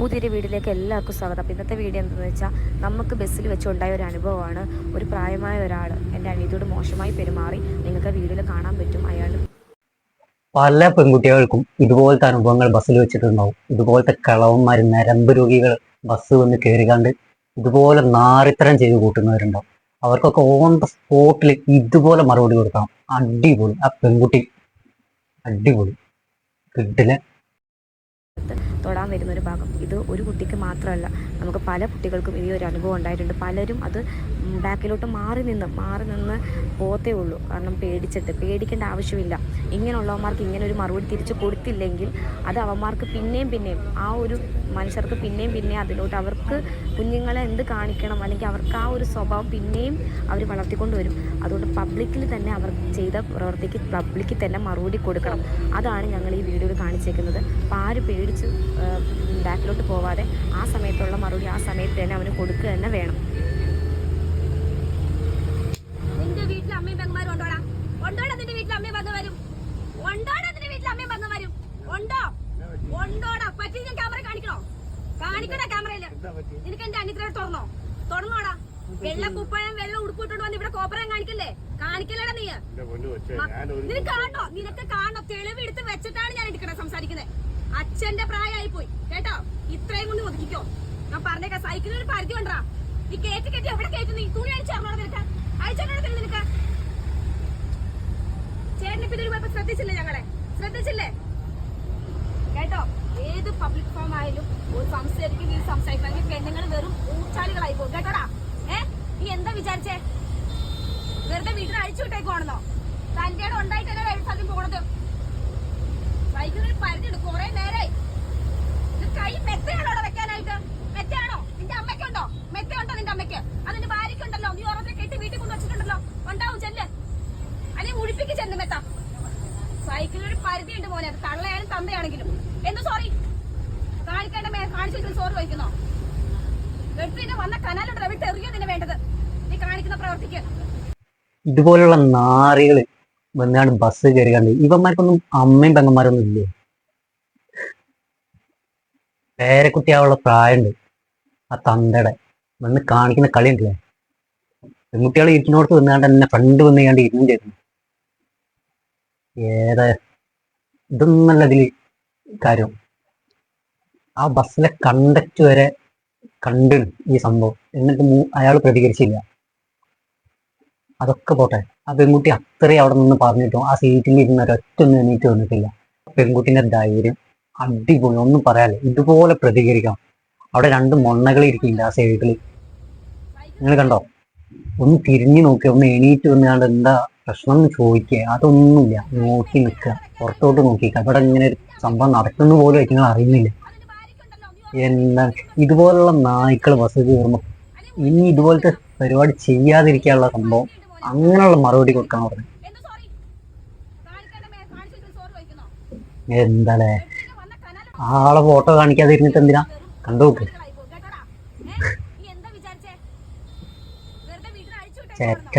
പുതിയൊരു വീട്ടിലേക്ക് എല്ലാവർക്കും സ്വാഗതം. അപ്പോൾ ഇന്നത്തെ വീഡിയോ എന്താണെന്ന് വെച്ചാൽ നമുക്ക് ബസ്സിൽ വെച്ചുണ്ടായ ഒരു അനുഭവമാണ്. ഒരു പ്രായമായ ഒരാൾ എന്റെ അനിയത്തിയോട് മോശമായി പെരുമാറി നിങ്ങൾക്ക് വീഡിയോയിൽ കാണാൻ പറ്റും. അയാൾ പല പെൺകുട്ടികൾക്കും ഇതുപോലത്തെ അനുഭവങ്ങൾ ബസ്സിൽ വെച്ചിട്ടുണ്ടാവും. ഇതുപോലത്തെ കളവന്മാർ നരമ്പ് രോഗികൾ ബസ് വന്ന് കയറിക്കാണ്ട് ഇതുപോലെ നാറിത്തരം ചെയ്ത് കൂട്ടുന്നവരുണ്ടാവും. അവർക്കൊക്കെ ഓൺ ദ സ്പോട്ടിൽ ഇതുപോലെ മറുപടി കൊടുക്കണം. അടിപൊളി. ആ പെൺകുട്ടി അടിപൊളി. കിട്ടില്ല തൊടാൻ വരുന്ന ഒരു ഭാഗം. ഇത് ഒരു കുട്ടിക്ക് മാത്രമല്ല നമുക്ക് പല കുട്ടികൾക്കും ഈ ഒരു അനുഭവം ഉണ്ടായിട്ടുണ്ട്. പലരും അത് ബാക്കിലോട്ട് മാറി നിന്ന് മാറി നിന്ന് പോത്തേ ഉള്ളൂ. കാരണം പേടിച്ചിട്ട് പേടിക്കേണ്ട ആവശ്യമില്ല. ഇങ്ങനെയുള്ളവന്മാർക്ക് ഇങ്ങനെ ഒരു മറുപടി തിരിച്ചു കൊടുത്തില്ലെങ്കിൽ അത് അവന്മാർക്ക് പിന്നെയും പിന്നെയും ആ ഒരു മനുഷ്യർക്ക് പിന്നെയും പിന്നെയും അതിലോട്ട് അവർക്ക് കുഞ്ഞുങ്ങളെ എന്ത് കാണിക്കണം അല്ലെങ്കിൽ അവർക്ക് ആ ഒരു സ്വഭാവം പിന്നെയും അവർ വളർത്തിക്കൊണ്ട് വരും. അതുകൊണ്ട് പബ്ലിക്കിൽ തന്നെ അവർ ചെയ്ത പ്രവർത്തിക്ക് പബ്ലിക്കിൽ തന്നെ മറുപടി കൊടുക്കണം. അതാണ് ഞങ്ങൾ ഈ വീഡിയോയിൽ കാണിച്ചേക്കുന്നത്. അപ്പോൾ ആര് പേടിച്ച് ബാക്കിലോട്ട് പോവാതെ ആ സമയത്തുള്ള മറുപടി ആ സമയത്ത് തന്നെ അവന് കൊടുക്കുക തന്നെ വേണം. നിന്റെ വീട്ടിൽ അമ്മയും പെങ്ങന്മാരും ഉണ്ടോടാ? ഉണ്ടോടാ നിന്റെ വീട്ടിൽ അമ്മയും വന്ന് വരും ഉണ്ടോടാ നിന്റെ വീട്ടിൽ അമ്മയും വന്ന് വരും ഉണ്ടോ? ഉണ്ടോടാ? പറ്റി ഞാൻ ക്യാമറ കാണിക്കണോ? കാണിക്കണോ ക്യാമറയിൽ നിനക്ക് എന്റെ അനിത്രയോട് തുറന്നോ? തുറന്നോടാ. വെള്ള കുപ്പായം വെള്ള ഉടുപ്പിട്ടോണ്ട് വന്ന് ഇവിടെ കോപ്പറം കാണിക്കല്ലേ? കാണിക്കല്ലേടാ നീ? നിനക്ക് കാണോ? നിനക്ക് കാണോ? തെളിവ് എടുത്ത് വെച്ചിട്ടാണ് അച്ഛന്റെ പ്രായമായി പോയി കേട്ടോ? ഇത്രയും കൊണ്ട് ഒതുക്കിക്കോ. ഞാൻ പറഞ്ഞേക്കാം സൈക്കിളിന് ഒരു പരിധി കൊണ്ടാ നീ കേറ്റി കെട്ടി എവിടെ കയറ്റി? നീ തുണി അടിച്ചറിഞ്ഞോ നിനക്ക് അയച്ചോടെ നിനക്ക്? ചേട്ടനെ പിന്നെ ഒരു ശ്രദ്ധിച്ചില്ലേ ഞങ്ങളെ? ശ്രദ്ധിച്ചില്ലേ? കേട്ടോ? ഏത് പബ്ലിക് ഫോം ആയാലും ഒരു സംസാരിക്കും നീ സംസാരിക്കണമെങ്കിൽ പെണ്ണുങ്ങൾ വെറും ഊച്ചാലികളായി പോകും. കേട്ടോടാ? ഏ? നീ എന്താ വിചാരിച്ചേ? വെറുതെ വീട്ടിൽ അഴിച്ചു വിട്ടേക്കുവാണെന്നോ? തന്റെ ഇടം നേരായി. കൈ വെക്കാനായിട്ട്? മെത്തയാണോ? അമ്മയ്ക്കുണ്ടോ? അമ്മയ്ക്ക്? വെച്ചിട്ടുണ്ടല്ലോ. അത് തന്തയാണെങ്കിലും. സോറി സോറി വന്ന കാണിക്കുന്ന പ്രവർത്തിക്ക്. ഇതുപോലുള്ള നാറികൾ വന്നാണ്ട് ബസ് കയറിക്കാണ്ട് ഇവന്മാർക്കൊന്നും അമ്മയും പെങ്ങന്മാരൊന്നും ഇല്ലേ? പേരക്കുട്ടിയാവുള്ള പ്രായമുണ്ട് ആ തന്തയുടെ. വന്ന് കാണിക്കുന്ന കളി ഉണ്ടല്ലേ പെൺകുട്ടികൾ ഇരുന്നോടത്ത് വന്നാണ്ട് എന്നെ ഫ്രണ്ട് വന്ന് കണ്ട് ഇരുന്നും ചെയ്തു. ഏതാ? ഇതൊന്നല്ല ഇതിൽ കാര്യം. ആ ബസ്സിലെ കണ്ടക്ട് വരെ കണ്ടു ഈ സംഭവം. എന്നിട്ട് അയാൾ പ്രതികരിച്ചില്ല. അതൊക്കെ പോട്ടെ. പെൺകുട്ടി അത്രയും അവിടെ നിന്ന് പറഞ്ഞിട്ടും ആ സീറ്റിൽ ഇരുന്ന ഒരൊറ്റ ഒന്നും എണീറ്റ് വന്നിട്ടില്ല. പെൺകുട്ടിന്റെ ധൈര്യം അടിപൊളി. ഒന്നും പറയാല്ലേ ഇതുപോലെ പ്രതികരിക്കാം അവിടെ രണ്ട് മൊണ്ണകൾ ഇരിക്കില്ല ആ സൈഡിൽ നിങ്ങൾ കണ്ടോ? ഒന്ന് തിരിഞ്ഞു നോക്കി. ഒന്ന് എണീറ്റ് വന്നാണ്ട് എന്താ പ്രശ്നം എന്ന് ചോദിക്കുക അതൊന്നുമില്ല. നോക്കി നിൽക്കുക പുറത്തോട്ട് നോക്കിക്കുക അവിടെ ഇങ്ങനെ ഒരു സംഭവം നടക്കുന്ന പോലും ആയിട്ട് നിങ്ങൾ അറിയുന്നില്ല. എന്താ ഇതുപോലുള്ള നായ്ക്കൾ ബസ് കയറുമ്പോൾ ഇനി ഇതുപോലത്തെ പരിപാടി ചെയ്യാതിരിക്കാനുള്ള സംഭവം അങ്ങനെയുള്ള മറുപടി കൊടുക്കാൻ പറഞ്ഞു. എന്താലേ ആളെ ഫോട്ടോ കാണിക്കാതിരുന്നിട്ട് എന്തിനാ കണ്ടു? നോക്ക് കളായി പോകും കേട്ടോടാ ഏ നീ എന്താ വിചാരിച്ചേ? വെറുതെ വീട്ടിൽ അഴിച്ചു വിട്ടേക്കുവാണെന്നോ ചേക്ക.